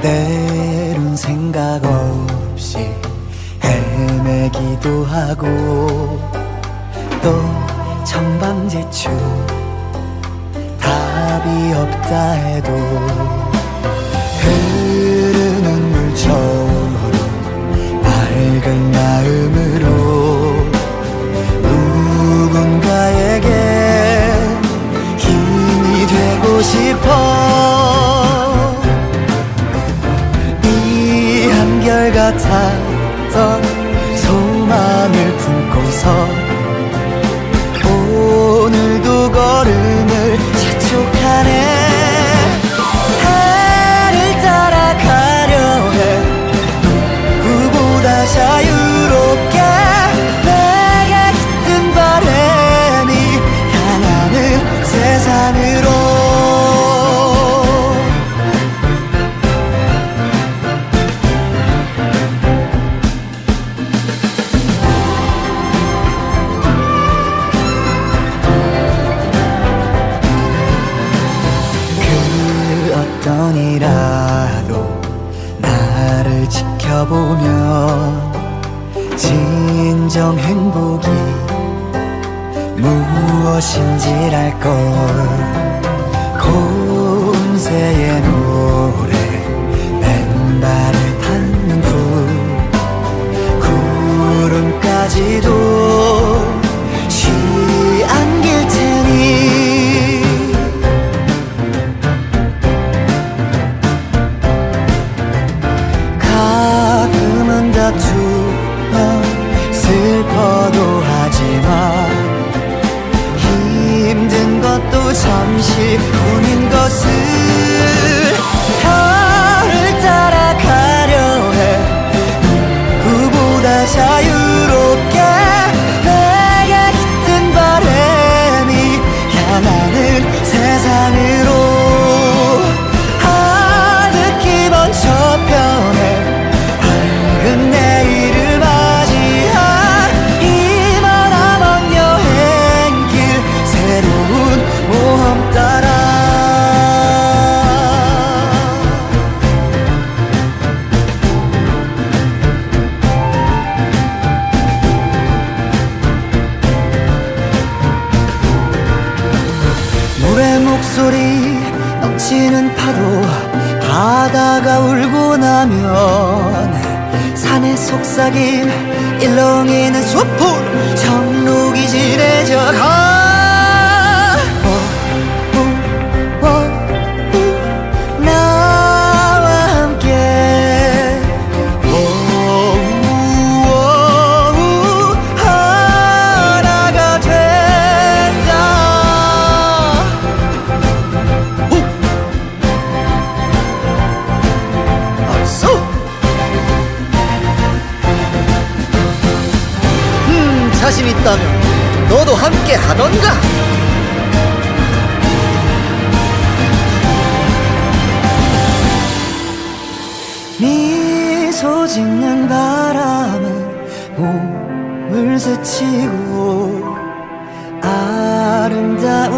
때론 생각 없이 헤매기도 하고 또 천방지축 답이 없다 해도 같았던 소망을 품고서 지켜보면 진정 행복이 무엇인지 알걸. 고운 새의 넘치는 파도 바다가 울고 나면 산의 속삭임 일렁이는 수풀 정록이 지레져 가 자신 있다면 너도 함께 하던가. 미소 짓는 바람은 몸을 스치고 아름다운